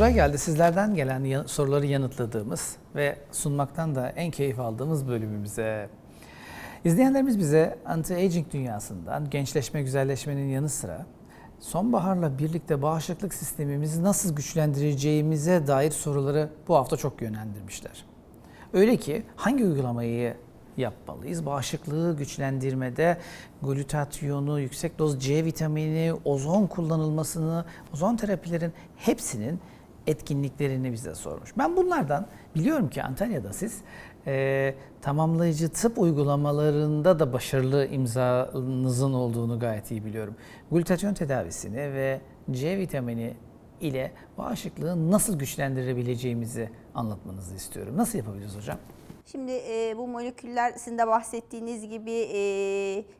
Sıra geldi sizlerden gelen soruları yanıtladığımız ve sunmaktan da en keyif aldığımız bölümümüze. İzleyenlerimiz bize anti-aging dünyasından gençleşme, güzelleşmenin yanı sıra sonbaharla birlikte bağışıklık sistemimizi nasıl güçlendireceğimize dair soruları bu hafta çok yönlendirmişler. Öyle ki hangi uygulamayı yapmalıyız? Bağışıklığı güçlendirmede glutatyonu, yüksek doz C vitamini, ozon kullanılmasını, ozon terapilerin hepsinin etkinliklerini bize sormuş. Ben bunlardan biliyorum ki Antalya'da siz e, tamamlayıcı tıp uygulamalarında da başarılı imzanızın olduğunu gayet iyi biliyorum. Glutatyon tedavisini ve C vitamini ile bağışıklığı nasıl güçlendirebileceğimizi anlatmanızı istiyorum. Nasıl yapabiliriz hocam? Şimdi e, bu moleküller sizin de bahsettiğiniz gibi e,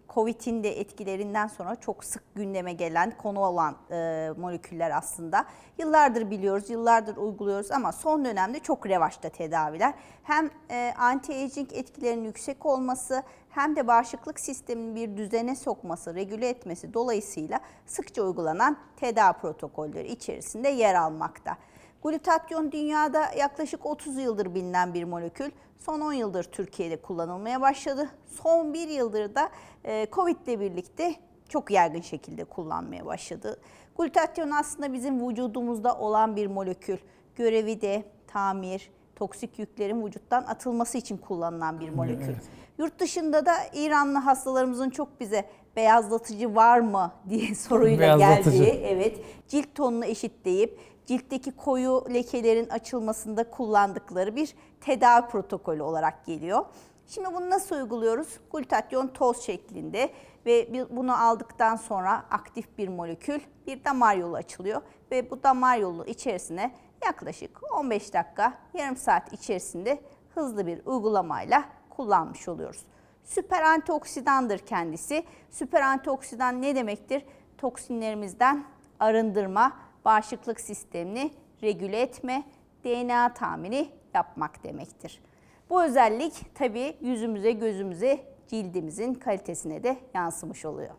COVID'in de etkilerinden sonra çok sık gündeme gelen konu olan e, moleküller aslında. Yıllardır biliyoruz, yıllardır uyguluyoruz ama son dönemde çok revaçta tedaviler. Hem e, anti-aging etkilerinin yüksek olması hem de bağışıklık sistemini bir düzene sokması, regüle etmesi dolayısıyla sıkça uygulanan tedavi protokolleri içerisinde yer almakta. Glutatyon dünyada yaklaşık 30 yıldır bilinen bir molekül. Son 10 yıldır Türkiye'de kullanılmaya başladı. Son 1 yıldır da e, Covid ile birlikte çok yaygın şekilde kullanmaya başladı. Glutatyon aslında bizim vücudumuzda olan bir molekül. Görevi de tamir, toksik yüklerin vücuttan atılması için kullanılan bir molekül. evet. Yurt dışında da İranlı hastalarımızın çok bize beyazlatıcı var mı diye soruyla geldiği, evet cilt tonunu eşitleyip ciltteki koyu lekelerin açılmasında kullandıkları bir tedavi protokolü olarak geliyor. Şimdi bunu nasıl uyguluyoruz? Glutatyon toz şeklinde ve bunu aldıktan sonra aktif bir molekül bir damar yolu açılıyor ve bu damar yolu içerisine yaklaşık 15 dakika, yarım saat içerisinde hızlı bir uygulamayla kullanmış oluyoruz. Süper antioksidandır kendisi. Süper antioksidan ne demektir? Toksinlerimizden arındırma, bağışıklık sistemini regüle etme, DNA tamiri yapmak demektir. Bu özellik tabii yüzümüze, gözümüze, cildimizin kalitesine de yansımış oluyor.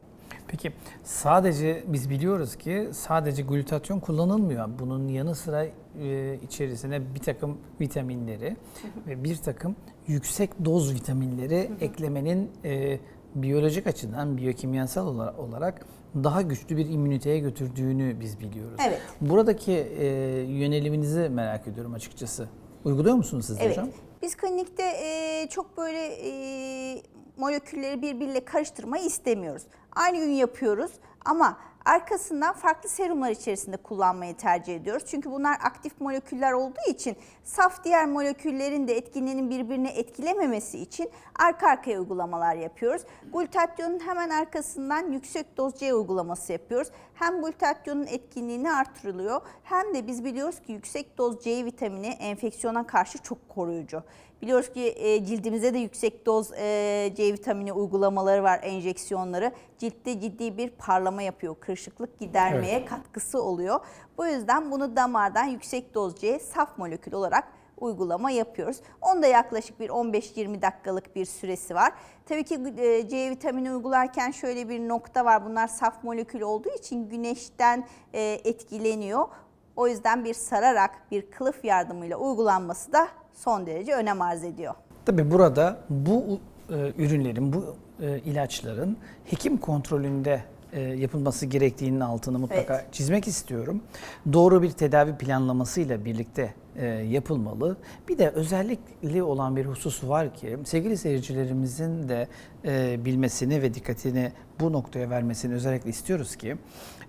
Peki sadece biz biliyoruz ki sadece glutatyon kullanılmıyor. Bunun yanı sıra e, içerisine bir takım vitaminleri ve bir takım yüksek doz vitaminleri eklemenin e, biyolojik açıdan, biyokimyasal ola- olarak daha güçlü bir immüniteye götürdüğünü biz biliyoruz. Evet. Buradaki e, yöneliminizi merak ediyorum açıkçası. Uyguluyor musunuz siz Evet. hocam? Biz klinikte e, çok böyle e, molekülleri birbiriyle karıştırmayı istemiyoruz. Aynı gün yapıyoruz ama arkasından farklı serumlar içerisinde kullanmayı tercih ediyoruz. Çünkü bunlar aktif moleküller olduğu için saf diğer moleküllerin de etkinliğinin birbirini etkilememesi için arka arkaya uygulamalar yapıyoruz. Glutatyonun hemen arkasından yüksek doz C uygulaması yapıyoruz. Hem glutatyonun etkinliğini artırılıyor hem de biz biliyoruz ki yüksek doz C vitamini enfeksiyona karşı çok koruyucu. Biliyoruz ki e, cildimize de yüksek doz e, C vitamini uygulamaları var, enjeksiyonları. Ciltte ciddi bir parlama yapıyor, kırışıklık gidermeye katkısı oluyor. Bu yüzden bunu damardan yüksek doz C saf molekül olarak uygulama yapıyoruz. Onda yaklaşık bir 15-20 dakikalık bir süresi var. Tabii ki e, C vitamini uygularken şöyle bir nokta var. Bunlar saf molekül olduğu için güneşten e, etkileniyor. O yüzden bir sararak bir kılıf yardımıyla uygulanması da son derece önem arz ediyor. Tabii burada bu e, ürünlerin, bu e, ilaçların hekim kontrolünde e, yapılması gerektiğinin altını mutlaka Evet. çizmek istiyorum. Doğru bir tedavi planlamasıyla birlikte e, yapılmalı. Bir de özellikli olan bir husus var ki sevgili seyircilerimizin de e, bilmesini ve dikkatini bu noktaya vermesini özellikle istiyoruz ki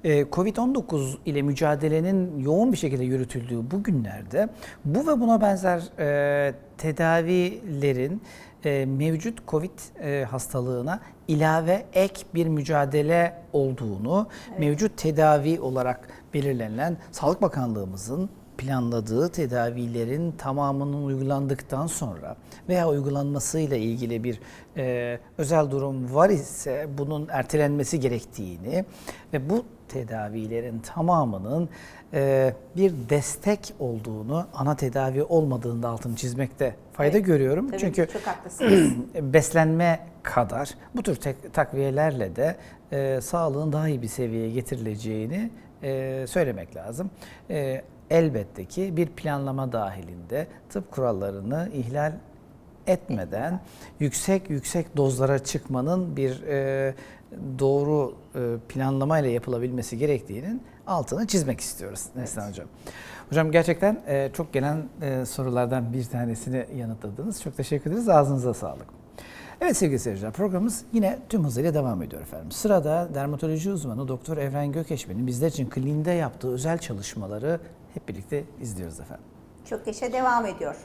e, Covid-19 ile mücadelenin yoğun bir şekilde yürütüldüğü bu günlerde bu ve buna benzer e, tedavilerin e, mevcut Covid e, hastalığına ilave ek bir mücadele olduğunu mevcut tedavi olarak belirlenen Sağlık Bakanlığımızın planladığı tedavilerin tamamının uygulandıktan sonra veya uygulanmasıyla ilgili bir e, özel durum var ise bunun ertelenmesi gerektiğini ve bu tedavilerin tamamının e, bir destek olduğunu, ana tedavi olmadığında altını çizmekte fayda Evet, görüyorum. Tabii Çünkü çok haklısınız. beslenme kadar bu tür tek- takviyelerle de e, sağlığın daha iyi bir seviyeye getirileceğini e, söylemek lazım. E, elbette ki bir planlama dahilinde tıp kurallarını ihlal etmeden yüksek yüksek dozlara çıkmanın bir e, doğru e, planlamayla yapılabilmesi gerektiğinin altını çizmek istiyoruz Neslihan Hocam. Hocam gerçekten e, çok gelen e, sorulardan bir tanesini yanıtladınız. Çok teşekkür ederiz. Ağzınıza sağlık. Evet sevgili seyirciler programımız yine tüm hızıyla devam ediyor efendim. Sırada dermatoloji uzmanı Doktor Evren Gökeşmen'in bizler için kliniğinde yaptığı özel çalışmaları hep birlikte izliyoruz efendim. Çok yaşa devam ediyor.